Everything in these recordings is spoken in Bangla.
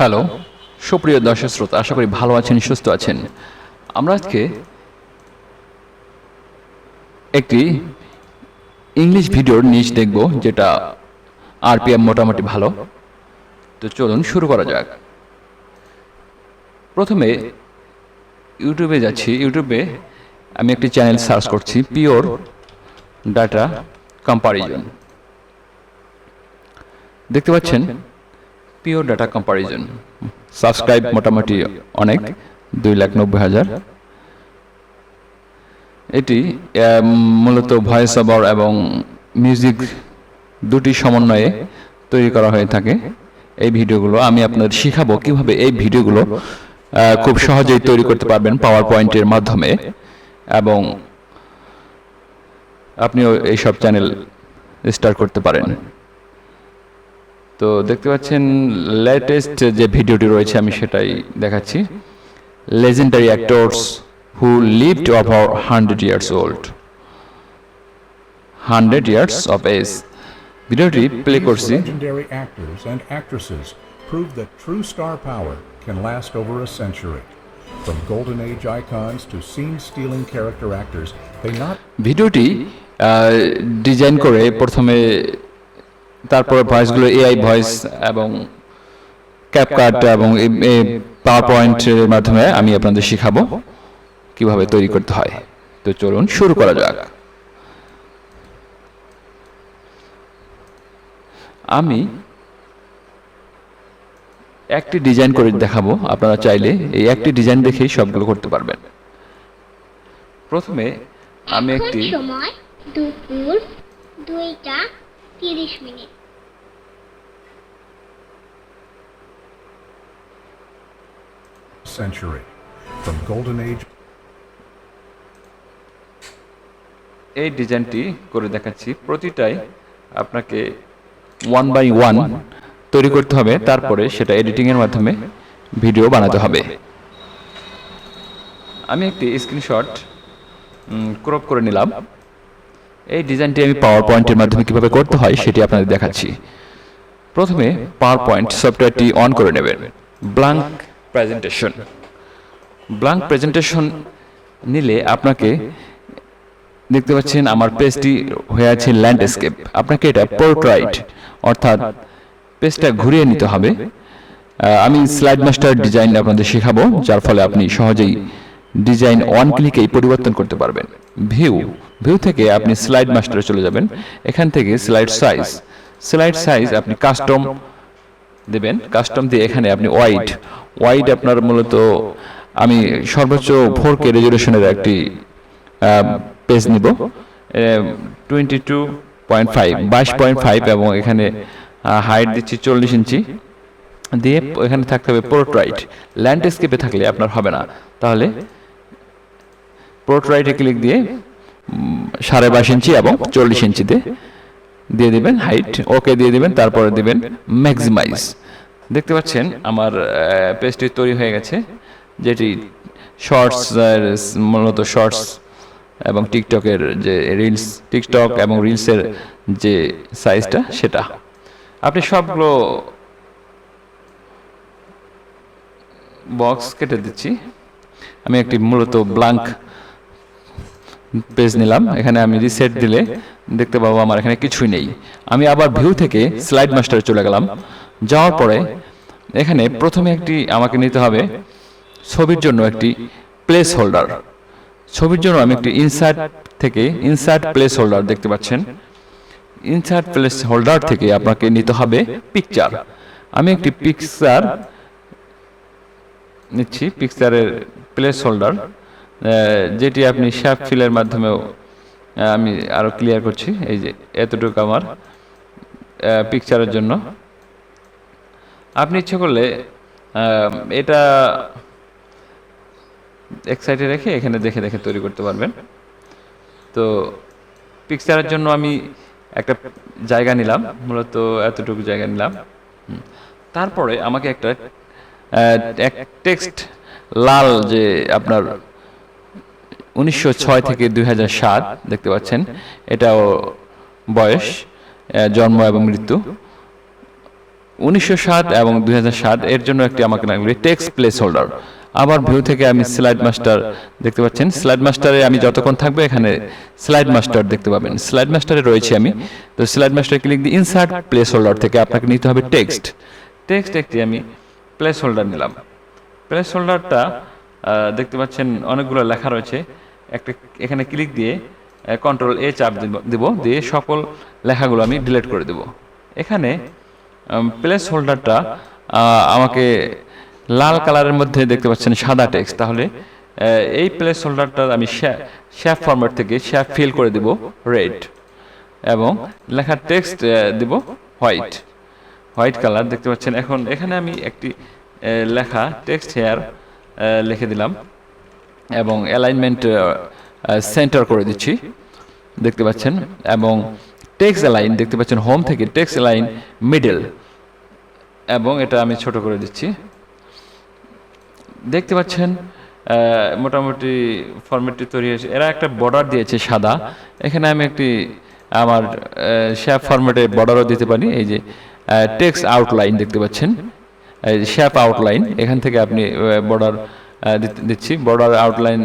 হ্যালো। সুপ্রিয় দর্শক শ্রোতা, আশা করি ভালো আছেন, সুস্থ আছেন। আমরা আজকে একটি ইংলিশ ভিডিওর নিচ দেখব, যেটা আরপিএম মোটামুটি ভালো। তো চলুন শুরু করা যাক। প্রথমে ইউটিউবে যাচ্ছি। ইউটিউবে আমি একটি চ্যানেল সার্চ করছি, পিওর ডাটা কম্পারিজন। দেখতে পাচ্ছেন পিওর ডাটা কম্পারিজন সাবস্ক্রাইব মোটামুটি অনেক দুই লাখ নব্বই হাজার। এটি মূলত ভয়েস ওভার এবং মিউজিক দুটি সমন্বয়ে তৈরি করা হয়ে থাকে। এই ভিডিওগুলো আমি আপনাদের শিখাবো কীভাবে এই ভিডিওগুলো খুব সহজেই তৈরি করতে পারবেন পাওয়ার পয়েন্টের মাধ্যমে। এবং আপনিও এইসব চ্যানেল স্টার্ট করতে পারেন। তো দেখতে পাচ্ছেন লেটেস্ট যে ভিডিওটি রয়েছে আমি সেটাই দেখাচ্ছি legendary actors who lived over hundred years old hundred years of age ভিডিওটি প্লে করছি prove that true star power can last over a century. From golden age icons to scene-stealing character actors, they not ভিডিওটি ডিজাইন করে প্রথমে তারপরে ভয়েসগুলো এআই ভয়েস এবং ক্যাপকাট এবং পাওয়ার পয়েন্টের মাধ্যমে আমি আপনাদের শিখাবো কীভাবে তৈরি করতে হয়। তো চলুন শুরু করা যাক। আমি একটি ডিজাইন করে দেখাবো। আপনারা চাইলে এই একটি ডিজাইন দেখেই সবগুলো করতে পারবেন। প্রথমে আমি একটি সময় দুপুর দুইটা তিরিশ minute. Century. From golden age এই ডিজাইনটি করে দেখাচ্ছি। প্রতিটাই আপনাকে ওয়ান বাই ওয়ান তৈরি করতে হবে। তারপরে সেটা এডিটিংয়ের মাধ্যমে ভিডিও বানাতে হবে। আমি একটি স্ক্রিনশট ক্রপ করে নিলাম। এই ডিজাইনটি আমি পাওয়ার পয়েন্টের মাধ্যমে কীভাবে করতে হয় সেটি আপনাদের দেখাচ্ছি। প্রথমে পাওয়ার পয়েন্ট সফটওয়্যারটি অন করে নেবেন। ব্লাঙ্ক প্রেজেন্টেশন ব্লাঙ্ক প্রেজেন্টেশন নিলে আপনাকে দেখতে পাচ্ছেন আমার পেজটি হয়ে আছে ল্যান্ডস্কেপ আপনাকে এটা পোর্ট্রাইট অর্থাৎ পেজটা ঘুরিয়ে নিতে হবে। আমি স্লাইড মাস্টার ডিজাইন আপনাদের শেখাবো, যার ফলে আপনি সহজেই ডিজাইন ওয়ান ক্লিকেই পরিবর্তন করতে পারবেন। ভিউ ভিউ থেকে আপনি স্লাইড মাস্টারে চলে যাবেন। এখান থেকে স্লাইড সাইজ স্লাইড সাইজ আপনি কাস্টম দেবেন। কাস্টম দিয়ে এখানে আপনি ওয়াইড ওয়াইড আপনার মূলত আমি সর্বোচ্চ ফোর কে রেজুলেশনের একটি পেজ নিব। টোয়েন্টি টু পয়েন্ট ফাইভ বাইশ পয়েন্ট ফাইভ এবং এখানে হাইট দিচ্ছি চল্লিশ ইঞ্চি। দিয়ে এখানে থাকতে হবে পোর্ট্রাইট ল্যান্ডস্কেপে থাকলে আপনার হবে না। তাহলে পোর্ট্রাইটে ক্লিক দিয়ে সাড়ে বাইশ ইঞ্চি এবং চল্লিশ ইঞ্চিতে দিয়ে দিবেন হাইট ওকে দিয়ে দিবেন, তারপরে দিবেন ম্যাক্সিমাইজ দেখতে পাচ্ছেন আমার পেজটি তৈরি হয়ে গেছে, যেটি শর্টস মূলত শর্টস এবং টিকটকের যে রিলস টিকটক এবং রিলসের যে সাইজটা সেটা। আপনি সবগুলো বক্স কেটে দিচ্ছি। আমি একটি মূলত ব্লাঙ্ক পেজ নিলাম, এখানে আমি রিসেট দিলে দেখতে পাবো আমার এখানে কিছুই নেই। আমি আবার ভিউ থেকে স্লাইড মাস্টারে চলে গেলাম। যাওয়ার পরে এখানে প্রথমে একটি আমাকে নিতে হবে ছবির জন্য একটি প্লেস হোল্ডার ছবির জন্য আমি একটি ইনসার্ট থেকে ইনসার্ট প্লেস হোল্ডার দেখতে পাচ্ছেন। ইনসার্ট প্লেস হোল্ডার থেকে আপনাকে নিতে হবে পিকচার আমি একটি পিকচার নিচ্ছি পিকচারের প্লেস হোল্ডার যেটি আপনি শ্যাপ ফিলের মাধ্যমেও আমি আরও ক্লিয়ার করছি, এই যে এতটুকু আমার পিকচারের জন্য। আপনি ইচ্ছে করলে এটা এক সাইডে রেখে এখানে দেখে দেখে তৈরি করতে পারবেন। তো পিকচারের জন্য আমি একটা জায়গা নিলাম, মূলত এতটুকু জায়গা নিলাম। তারপরে আমাকে একটা এক টেক্সট লাল যে আপনার উনিশশো ছয় থেকে দুই সাত দেখতে পাচ্ছেন। এটাও বয়স জন্ম এবং মৃত্যু। উনিশশো সাত এবং দুই সাত এর জন্য একটি আমাকে লাগবে টেক্সট প্লেস হোল্ডার আবার ভিউ থেকে আমি স্লাইড মাস্টার দেখতে পাচ্ছেন। স্লাইড মাস্টারে আমি যতক্ষণ থাকব এখানে স্লাইড মাস্টার দেখতে পাবেন। স্লাইড মাস্টারে রয়েছে আমি। তো স্লাইড মাস্টার ক্লিক দিয়ে ইনসার্ট প্লেস হোল্ডার থেকে আপনাকে নিতে হবে টেক্সট টেক্সট একটি আমি প্লেস হোল্ডার নিলাম প্লেস হোল্ডারটা দেখতে পাচ্ছেন অনেকগুলো লেখা রয়েছে। একটা এখানে ক্লিক দিয়ে কন্ট্রোল এ চাপ দিব- দিয়ে সকল লেখাগুলো আমি ডিলিট করে দেব। এখানে প্লেস হোল্ডারটা আমাকে লাল কালারের মধ্যে দেখতে পাচ্ছেন সাদা টেক্সট তাহলে এই প্লেস হোল্ডারটা আমি শ্যাপ ফরম্যাট থেকে শ্যাপ ফিল করে দেব রেড এবং লেখার টেক্সট দেব হোয়াইট হোয়াইট কালার দেখতে পাচ্ছেন। এখন এখানে আমি একটি লেখা টেক্সট হেয়ার লিখে দিলাম। এবং অ্যালাইনমেন্ট সেন্টার করে দিচ্ছি। দেখতে পাচ্ছেন? এবং টেক্সট অ্যালাইন দেখতে পাচ্ছেন? হোম থেকে টেক্সট অ্যালাইন মিডল এবং এটা আমি ছোট করে দিচ্ছি। দেখতে পাচ্ছেন? মোটামুটি ফরম্যাটটি তৈরি হয়েছে। এরা একটা বর্ডার দিয়েছে সাদা। এখানে আমি একটি, আমার শ্যাপ ফরম্যাটে বর্ডারও দিতে পারি। এই যে টেক্সট আউটলাইন দেখতে পাচ্ছেন? শ্যাপ আউটলাইন এখান থেকে আপনি বর্ডার দিচ্ছি। বর্ডার আউটলাইন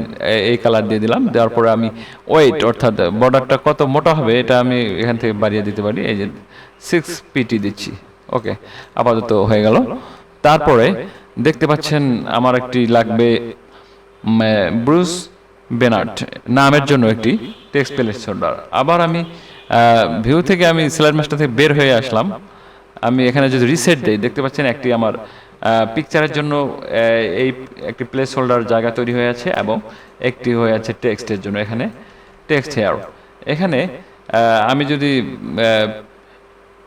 এই কালার দিয়ে দিলাম। দেওয়ার পরে আমি ওয়েট অর্থাৎ বর্ডারটা কত মোটা হবে, এটা আমি এখান থেকে বাড়িয়ে দিতে পারি। এই যে সিক্স পিটি দিচ্ছি। ওকে আপাতত হয়ে গেল। তারপরে দেখতে পাচ্ছেন আমার একটি লাগবে ব্রুস বেনার্ট নামের জন্য একটি টেক্সট প্লেস হোল্ডার আবার আমি ভিউ থেকে আমি স্লাইড মাস্টার থেকে বের হয়ে আসলাম। আমি এখানে যদি রিসেট দেই, দেখতে পাচ্ছেন একটি আমার পিকচারের জন্য এই একটি প্লেস হোল্ডার জায়গা তৈরি হয়ে আছে এবং একটি হয়ে আছে টেক্সটের জন্য এখানে টেক্সট হেয়ার এখানে আমি যদি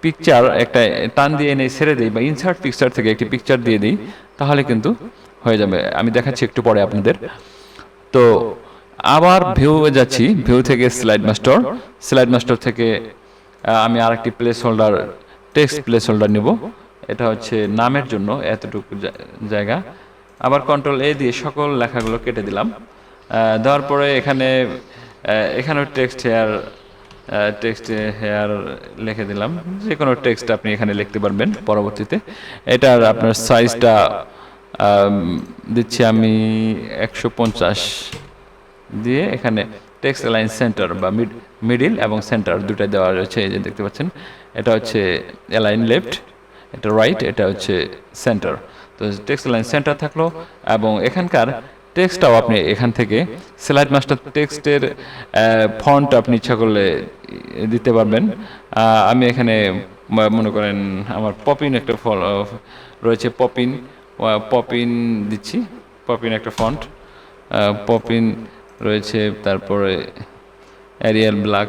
পিকচার একটা টান দিয়ে এনে ছেড়ে দিই বা ইনসার্ট পিকচার থেকে একটি পিকচার দিয়ে দিই, তাহলে কিন্তু হয়ে যাবে। আমি দেখাচ্ছি একটু পরে আপনাদের। তো, আবার ভিউ যাচ্ছি ভিউ থেকে স্লাইড মাস্টার স্লাইড মাস্টার থেকে আমি আরেকটি placeholder text placeholder নিব। এটা হচ্ছে নামের জন্য এতটুকু জায়গা। আবার কন্ট্রোল এ দিয়ে সকল লেখাগুলো কেটে দিলাম। দেওয়ার পরে এখানে এখানেও টেক্সট হেয়ার টেক্সট হেয়ার লিখে দিলাম। যে কোনো টেক্সট আপনি এখানে লিখতে পারবেন পরবর্তীতে। এটার আপনার সাইজটা দিচ্ছি আমি একশো পঞ্চাশ দিয়ে এখানে টেক্সট লাইন সেন্টার বা মিড মিডিল এবং সেন্টার দুটো দেওয়া রয়েছে, এই যে দেখতে পাচ্ছেন। এটা হচ্ছে অ্যালাইন লেফট এটা রাইট এটা হচ্ছে সেন্টার তো টেক্সট লাইন সেন্টার থাকল এবং এখানকার টেক্সটটাও আপনি এখান থেকে স্লাইড মাস্টার টেক্সটের ফন্ট আপনি ইচ্ছা করলে দিতে পারবেন। আমি এখানে মনে করেন আমার পপিন একটা ফল রয়েছে পপিন পপিন দিচ্ছি পপিন একটা ফন্ট পপিন রয়েছে, তারপরে এরিয়াল ব্ল্যাক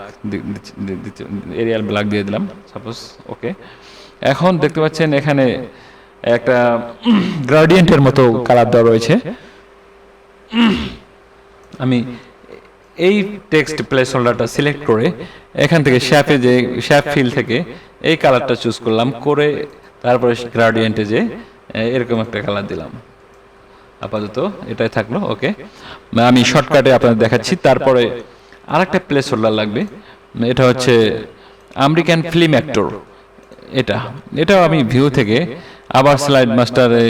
এরিয়াল ব্ল্যাক দিয়ে দিলাম সাপোজ ওকে এখন দেখতে পাচ্ছেন এখানে একটা গ্রাডিয়েন্টের মতো কালার দেওয়া রয়েছে। আমি এই টেক্সট প্লেস হোল্ডারটা সিলেক্ট করে এখান থেকে শ্যাপে যে শ্যাপ ফিল থেকে এই কালারটা চুজ করলাম, করে তারপরে গ্রাডিয়েন্টে যে এরকম একটা কালার দিলাম। আপাতত এটাই থাকল, ওকে। আমি শর্টকাটে আপনাদের দেখাচ্ছি, তারপরে আরেকটা প্লেস হোল্ডার লাগবে, এটা হচ্ছে আমেরিকান ফিল্ম অ্যাক্টর। এটা। এটাও আমি ভিউ থেকে আবার স্লাইড মাস্টারে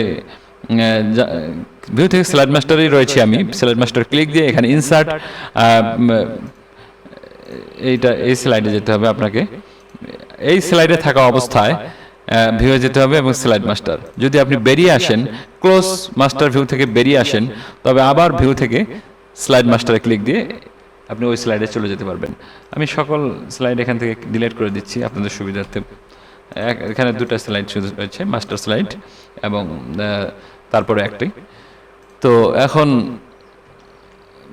ভিউ থেকে স্লাইড মাস্টারেই রয়েছে আমি। স্লাইড মাস্টার ক্লিক দিয়ে এখানে ইনসার্ট এইটা, এই স্লাইডে যেতে হবে আপনাকে। এই স্লাইডে থাকা অবস্থায় ভিউ যেতে হবে এবং স্লাইড মাস্টার যদি আপনি বেরিয়ে আসেন ক্লোজ মাস্টার ভিউ থেকে বেরিয়ে আসেন, তবে আবার ভিউ থেকে স্লাইড মাস্টারে ক্লিক দিয়ে আপনি ওই স্লাইডে চলে যেতে পারবেন। আমি সকল স্লাইড এখান থেকে ডিলিট করে দিচ্ছি, আপনাদের সুবিধার্থে। এখানে দুটো স্লাইড শুধু রয়েছে মাস্টার স্লাইড এবং তারপরে একটি। তো এখন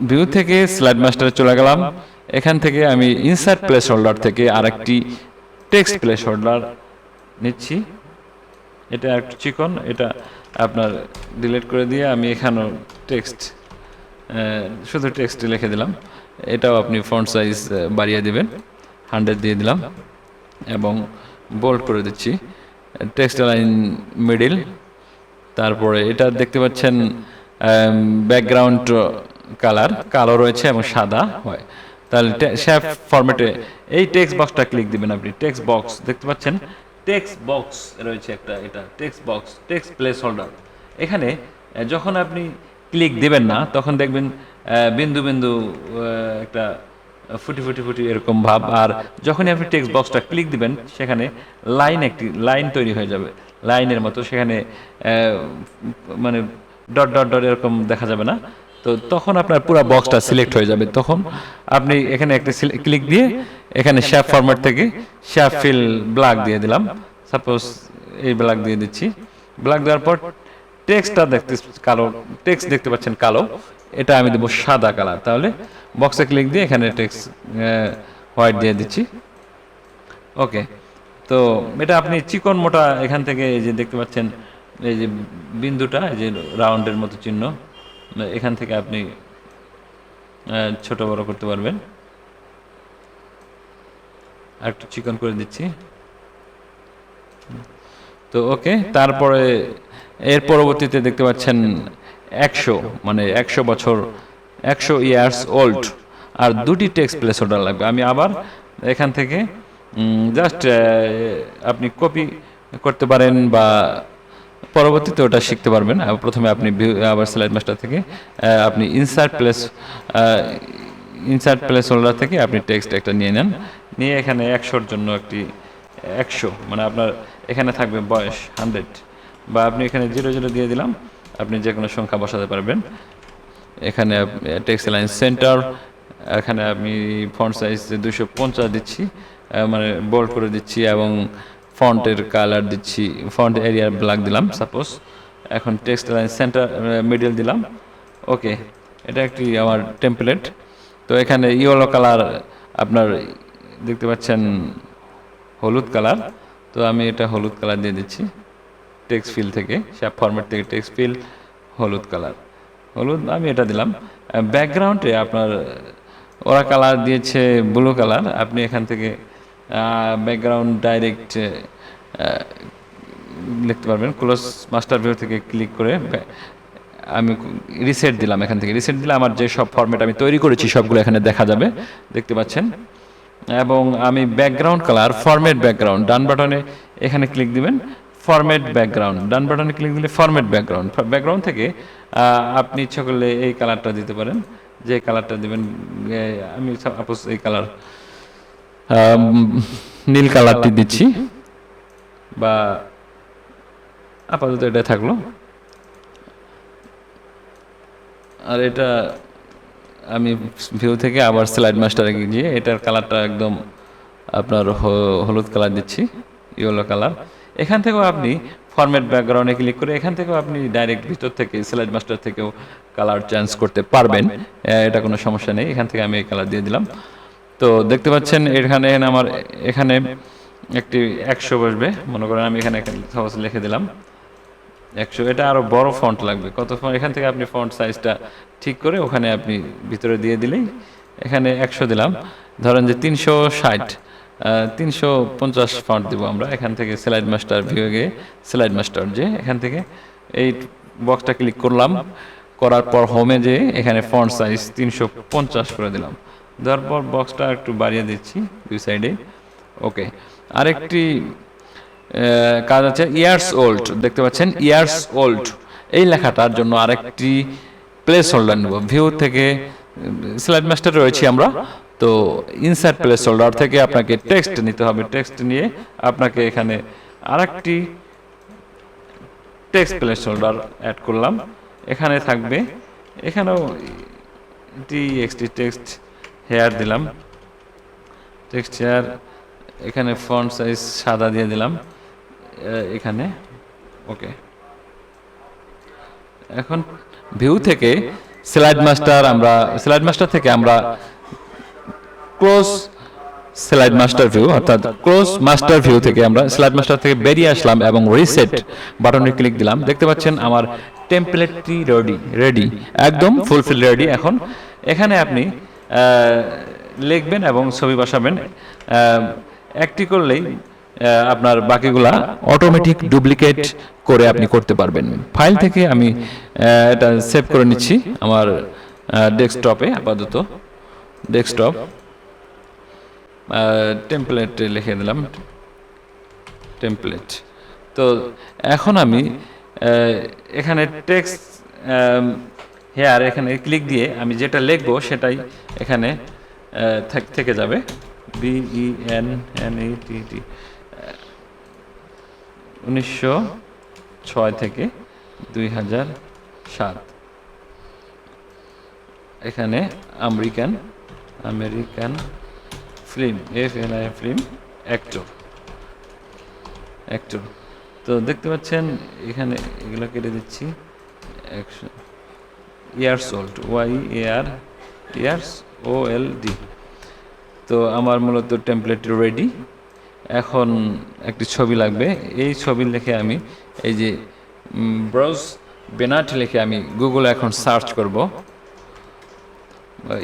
ভিউ থেকে স্লাইড মাস্টারে চলে গেলাম। এখান থেকে আমি ইনসার্ট প্লেস হোল্ডার থেকে আরেকটি টেক্সট প্লেস হোল্ডার নিচ্ছি। এটা একটু চিকন, এটা আপনার ডিলিট করে দিয়ে আমি এখানেও টেক্সট শুধু টেক্সট লিখে দিলাম। এটাও আপনি ফন্ট সাইজ বাড়িয়ে দিবেন। হান্ড্রেড দিয়ে দিলাম। এবং বোল্ড করে দিচ্ছি। টেক্সট লাইন মিডিল তারপরে এটা দেখতে পাচ্ছেন ব্যাকগ্রাউন্ড কালার কালো রয়েছে এবং সাদা হয়। তাহলে শ্যাপ ফরম্যাটে এই টেক্সট বক্সটা ক্লিক দিবেন আপনি। টেক্সট বক্স দেখতে পাচ্ছেন? টেক্সট বক্স রয়েছে একটা, এটা text box text placeholder এখানে যখন আপনি ক্লিক দিবেন না, তখন দেখবেন বিন্দু বিন্দু একটা ফুটি ফুটি ফুটি এরকম ভাব। আর যখনই আপনি টেক্সট বক্সটা ক্লিক দিবেন, সেখানে লাইন একটি লাইন তৈরি হয়ে যাবে। লাইনের মতো, সেখানে মানে ডট ডট ডট এরকম দেখা যাবে না। তো তখন আপনার পুরো বক্সটা সিলেক্ট হয়ে যাবে। তখন আপনি এখানে একটা ক্লিক দিয়ে এখানে শ্যাপ ফরম্যাট থেকে শ্যাপ ফিল ব্ল্যাক দিয়ে দিলাম। সাপোজ এই ব্ল্যাক দিয়ে দিচ্ছি। ব্ল্যাক দেওয়ার পর টেক্সটটা দেখতে কালো টেক্সট দেখতে পাচ্ছেন কালো। এটা আমি দেবো সাদা কালার। তাহলে বক্সে ক্লিক দিয়ে এখানে টেক্সট হোয়াইট দিয়ে দিচ্ছি। ওকে তো এটা আপনি চিকন মোটা এখান থেকে এই যে দেখতে পাচ্ছেন, এই যে বিন্দুটা, এই যে রাউন্ডের মতো চিহ্ন, এখান থেকে আপনি ছোট বড় করতে পারবেন। আর একটু চিকন করে দিচ্ছি। তো ওকে তারপরে এর পরবর্তীতে দেখতে পাচ্ছেন একশো মানে একশো বছর, একশো ইয়ার্স ওল্ড আর দুটি টেক্সট প্লেস হোল্ডার লাগবে। আমি আবার এখান থেকে জাস্ট আপনি কপি করতে পারেন বা পরবর্তীতে ওটা শিখতে পারবেন। প্রথমে আপনি আবার স্লাইড মাস্টার থেকে আপনি insert place insert placeholder থেকে আপনি টেক্সট একটা নিয়ে নেন। নিয়ে এখানে একশোর জন্য একটি, একশো মানে আপনার এখানে থাকবে বয়স হান্ড্রেড বা আপনি এখানে জিরো জিরো দিয়ে দিলাম। আপনি যে কোনো সংখ্যা বসাতে পারবেন। এখানে টেক্সট লাইন সেন্টার এখানে আমি ফন্ট সাইজ দুশো পঞ্চাশ দিচ্ছি মানে বোল্ড করে দিচ্ছি এবং ফন্টের কালার দিচ্ছি ফন্ট এরিয়ার ব্ল্যাক দিলাম সাপোজ এখন টেক্সট লাইন সেন্টার মিডল দিলাম। ওকে এটা একটি আমার টেম্পলেট তো এখানে ইয়েলো কালার আপনার দেখতে পাচ্ছেন হলুদ কালার তো আমি এটা হলুদ কালার দিয়ে দিচ্ছি। টেক্সট ফিল থেকে শ্যাপ ফরম্যাট থেকে টেক্সট ফিল হলুদ কালার হলুদ, আমি এটা দিলাম। ব্যাকগ্রাউন্ডে আপনার, ওরা কালার দিয়েছে ব্লু কালার আপনি এখান থেকে ব্যাকগ্রাউন্ড ডাইরেক্ট লিখতে পারবেন। ক্লোজ মাস্টার ভিউ থেকে ক্লিক করে আমি রিসেট দিলাম এখান থেকে। রিসেট দিলে আমার যে সব ফরম্যাট আমি তৈরি করেছি, সবগুলো এখানে দেখা যাবে। দেখতে পাচ্ছেন? এবং আমি ব্যাকগ্রাউন্ড কালার ফরম্যাট ব্যাকগ্রাউন্ড ডান বাটনে এখানে ক্লিক দিবেন। ফরম্যাট ব্যাকগ্রাউন্ড ডান বাটনে ক্লিক দিলে ফরম্যাট ব্যাকগ্রাউন্ড ব্যাকগ্রাউন্ড থেকে আপনি ইচ্ছা করলে এই কালারটা দিতে পারেন। যে কালারটা দেবেন আমি সাপোজ এই কালার নীল কালারটি দিচ্ছি। বা আপাতত এটা থাকল। আর এটা আমি ভিউ থেকে আবার স্লাইড মাস্টারে গিয়ে এটার কালারটা একদম আপনার হলুদ কালার দিচ্ছি ইয়েলো কালার এখান থেকেও আপনি ফরম্যাট ব্যাকগ্রাউন্ডে ক্লিক করে এখান থেকেও আপনি ডাইরেক্ট ভিতর থেকে স্লাইড মাস্টার থেকেও কালার চেঞ্জ করতে পারবেন। এটা কোনো সমস্যা নেই। এখান থেকে আমি এই কালার দিয়ে দিলাম। তো দেখতে পাচ্ছেন এখানে আমার এখানে একটি একশো বসবে। মনে করেন আমি এখানে সাপোজ লিখে দিলাম। একশো এটা আরও বড় ফন্ট লাগবে। কত ফন্ট এখান থেকে আপনি ফন্ট সাইজটা ঠিক করে ওখানে আপনি ভিতরে দিয়ে দিলেই এখানে একশো দিলাম। ধরেন যে তিনশো ষাট। তিনশো পঞ্চাশ ফন্ট দেবো আমরা। এখান থেকে স্লাইড মাস্টার ভিউ গিয়ে স্লাইড মাস্টার যে এখান থেকে এই বক্সটা ক্লিক করলাম। করার পর হোমে যে এখানে ফন্ট সাইজ তিনশো পঞ্চাশ করে দিলাম। দেওয়ার পর বক্সটা একটু বাড়িয়ে দিচ্ছি দুই সাইডে ওকে আরেকটি কাজ আছে ইয়ার্স ওল্ড দেখতে পাচ্ছেন ইয়ার্স ওল্ড এই লেখাটার জন্য আরেকটি প্লেস হোল্ডার নেব। ভিউ থেকে স্লাইড মাস্টার রয়েছি আমরা। তো ইনসার্ট প্লেস হোল্ডার থেকে আপনাকে টেক্সট নিতে হবে। টেক্সট নিয়ে আপনাকে এখানে আরেকটি টেক্সট প্লেস হোল্ডার অ্যাড করলাম। এখানে থাকবে। এখানেও টি এক্সটি টেক্সট হেয়ার দিলাম। টেক্সট হেয়ার এখানে ফন্ট সাইজ সাদা দিয়ে দিলাম। এখানে ওকে এখন ভিউ থেকে স্লাইড মাস্টার আমরা স্লাইড মাস্টার থেকে আমরা ক্লোজ স্লাইড মাস্টার ভিউ, অর্থাৎ ক্লোজ মাস্টার ভিউ থেকে আমরা স্লাইড মাস্টার থেকে বেরিয়ে আসলাম এবং রিসেট বাটনে ক্লিক দিলাম। দেখতে পাচ্ছেন আমার টেমপ্লেটটি রেডি রেডি, একদম ফুলফিল রেডি। এখন এখানে আপনি লিখবেন এবং ছবি বসাবেন। একটি করলেই আপনার বাকিগুলা অটোমেটিক ডুপ্লিকেট করে আপনি করতে পারবেন। ফাইল থেকে আমি এটা সেভ করে নিচ্ছি আমার ডেস্কটপে আপাতত। ডেস্কটপ টেমপ্লেট লিখে দিলাম। টেমপ্লেট তো এখন আমি এখানে টেক্সট হেয়ার এখানে ক্লিক দিয়ে আমি যেটা লিখব সেটাই এখানে থেকে যাবে। B E N N E T T উনিশশো ছয় থেকে দুই হাজার সাত। এখানে American American film F N I film actor actor তো দেখতে পাচ্ছেন এখানে এগুলো কেটে দিচ্ছি একশো years old Y A R years O L D তো আমার মূলত টেমপ্লেট রেডি এখন একটি ছবি লাগবে। এই ছবি লিখে আমি, এই যে ব্রাউজ বেনাট লিখে আমি গুগলে এখন সার্চ করব।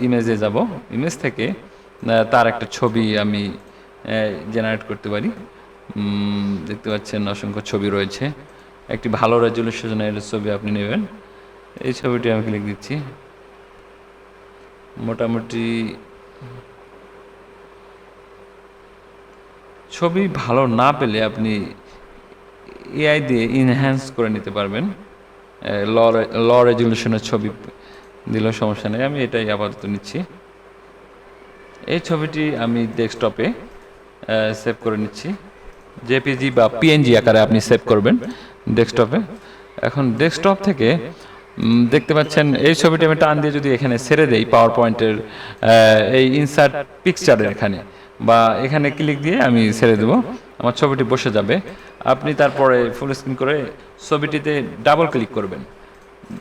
ইমেজে যাব। ইমেজ থেকে তার একটা ছবি আমি জেনারেট করতে পারি। দেখতে পাচ্ছেন অসংখ্য ছবি রয়েছে। একটি ভালো রেজলিউশনের ছবি আপনি নেবেন। এই ছবিটি আমি ক্লিক দিচ্ছি। মোটামুটি ছবি ভালো না পেলে আপনি এআই দিয়ে ইনহ্যান্স করে নিতে পারবেন। ল রেজলিউশনের ছবি দিলেও সমস্যা নেই। আমি এটাই আপাতত নিচ্ছি। এই ছবিটি আমি ডেস্কটপে সেভ করে নিচ্ছি। জেপিজি বা পিএনজি আকারে আপনি সেভ করবেন ডেস্কটপে। এখন ডেস্কটপ থেকে দেখতে পাচ্ছেন এই ছবিটি আমি টান দিয়ে যদি এখানে ছেড়ে দেই পাওয়ার পয়েন্টের এই ইনসার্ট পিকচারের এখানে, বা এখানে ক্লিক দিয়ে আমি ছেড়ে দেবো। আমার ছবিটি বসে যাবে। আপনি তারপরে ফুল স্ক্রিন করে ছবিটিতে ডাবল ক্লিক করবেন।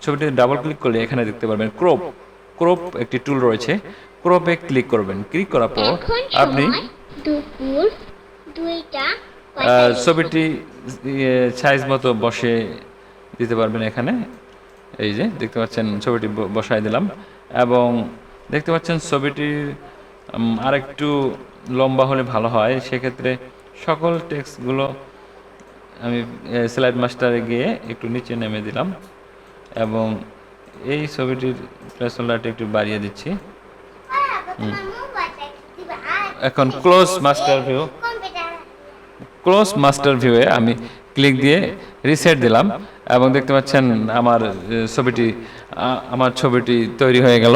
ছবিটিতে ডাবল ক্লিক করলে এখানে দেখতে পারবেন ক্রোপ ক্রোপ একটি টুল রয়েছে। ক্রোপে ক্লিক করবেন। ক্লিক করার পর আপনি দুপুর দুইটা ছবিটি সাইজ মতো বসে দিতে পারবেন এখানে। এই যে দেখতে পাচ্ছেন ছবিটি বসায় দিলাম। এবং দেখতে পাচ্ছেন ছবিটির আরেকটু লম্বা হলে ভালো হয়। সেক্ষেত্রে সকল টেক্সটগুলো আমি স্লাইড মাস্টারে গিয়ে একটু নিচে নেমে দিলাম। এবং এই ছবিটির প্লেসোলারটি একটু বাড়িয়ে দিচ্ছি। এখন close master view close master ভিউয়ে আমি ক্লিক দিয়ে রিসেট দিলাম এবং দেখতে পাচ্ছেন আমার ছবিটি আমার ছবিটি তৈরি হয়ে গেল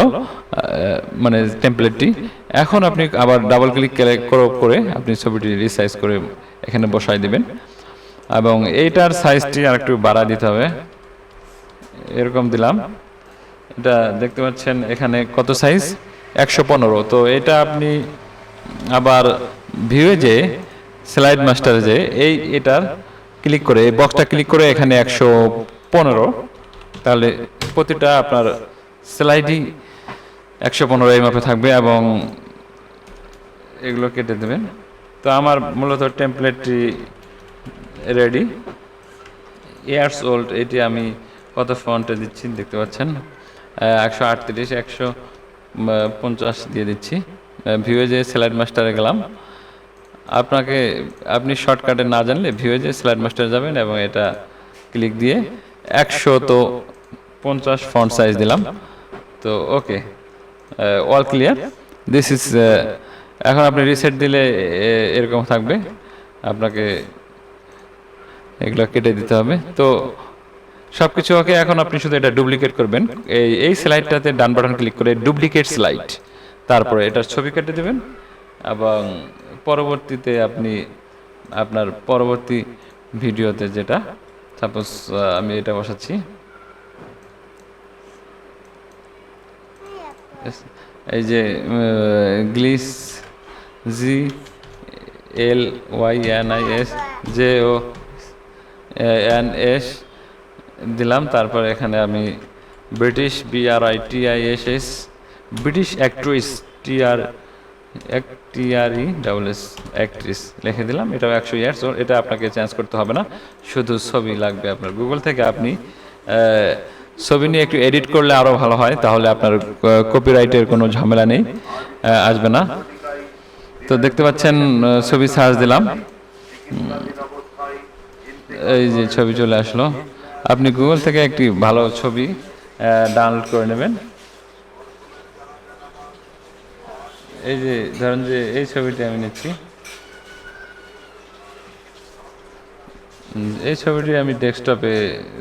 মানে টেমপ্লেটটি এখন আপনি আবার ডাবল ক্লিক করে আপনি ছবিটি রিসাইজ করে এখানে বসাই দিবেন। এবং এইটার সাইজটি আর একটু বাড়া দিতে হবে। এরকম দিলাম। এটা দেখতে পাচ্ছেন, এখানে কত সাইজ একশো পনেরো। তো এটা আপনি আবার ভিউয়ে যে স্লাইড মাস্টারে যে, এই এটার ক্লিক করে, এই বক্সটা ক্লিক করে এখানে একশো পনেরো। তাহলে প্রতিটা আপনার স্লাইডই একশো পনেরো এই মাপে থাকবে এবং এগুলো কেটে দেবেন। তো আমার মূলত টেমপ্লেটটি রেডি ইয়ার্স ওল্ড এটি আমি কত ফন্টে দিচ্ছি দেখতে পাচ্ছেন? একশো আটত্রিশ, একশো পঞ্চাশ দিয়ে দিচ্ছি। ভিউয়ে যে মাস্টারে গেলাম। আপনাকে, আপনি শর্টকাটে না জানলে ভিউয়ে যে স্লাইড মাস্টারে যাবেন এবং এটা ক্লিক দিয়ে একশো তো পঞ্চাশ ফন্ট সাইজ দিলাম। তো okay all clear this is এখন আপনি রিসেট দিলে এরকম থাকবে। আপনাকে এগুলো কেটে দিতে হবে। তো সব কিছু ওকে, এখন আপনি শুধু এটা ডুপ্লিকেট করবেন। এই এই স্লাইডটাতে ডান বাটন ক্লিক করে ডুপ্লিকেট স্লাইড তারপরে এটার ছবি কেটে দেবেন এবং পরবর্তীতে আপনি আপনার পরবর্তী ভিডিওতে যেটা সাপোজ আমি এটা বসাচ্ছি। এই যে Glynis, G, L, Y, N, I, S, J, O N, S দিলাম। তারপর এখানে আমি British B R I T I S S British actress T R T R E double S actress লিখে দিলাম। এটাও একশো ইয়ার্স এটা আপনাকে চেঞ্জ করতে হবে না। শুধু ছবি লাগবে আপনার গুগল থেকে। আপনি ছবি নিয়ে একটু এডিট করলে আরও ভালো হয়, তাহলে আপনার কপিরাইটের কোনো ঝামেলা নেই। আসবে না। তো দেখতে পাচ্ছেন ছবি সার্চ দিলাম। এই যে ছবি চলে আসলো। আপনি গুগল থেকে একটি ভালো ছবি ডাউনলোড করে নেবেন। এই যে, ধরেন যে এই ছবিটি আমি নিচ্ছি। এই ছবিটি আমি ডেস্কটপে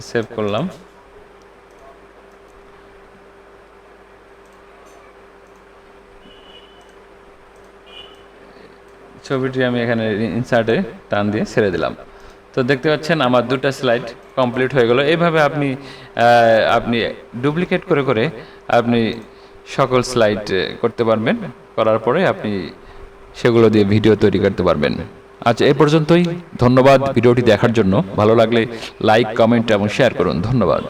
সেভ করলাম। ছবিটি আমি এখানে ইনসার্টে টান দিয়ে ছেড়ে দিলাম। তো দেখতে পাচ্ছেন আমার দুটা স্লাইড কমপ্লিট হয়ে গেল। এইভাবে আপনি আপনি ডুপ্লিকেট করে করে আপনি সকল স্লাইড করতে পারবেন। করার পরে আপনি সেগুলো দিয়ে ভিডিও তৈরি করতে পারবেন। আচ্ছা এ পর্যন্তই। ধন্যবাদ ভিডিওটি দেখার জন্য। ভালো লাগলে লাইক কমেন্ট এবং শেয়ার করুন। ধন্যবাদ।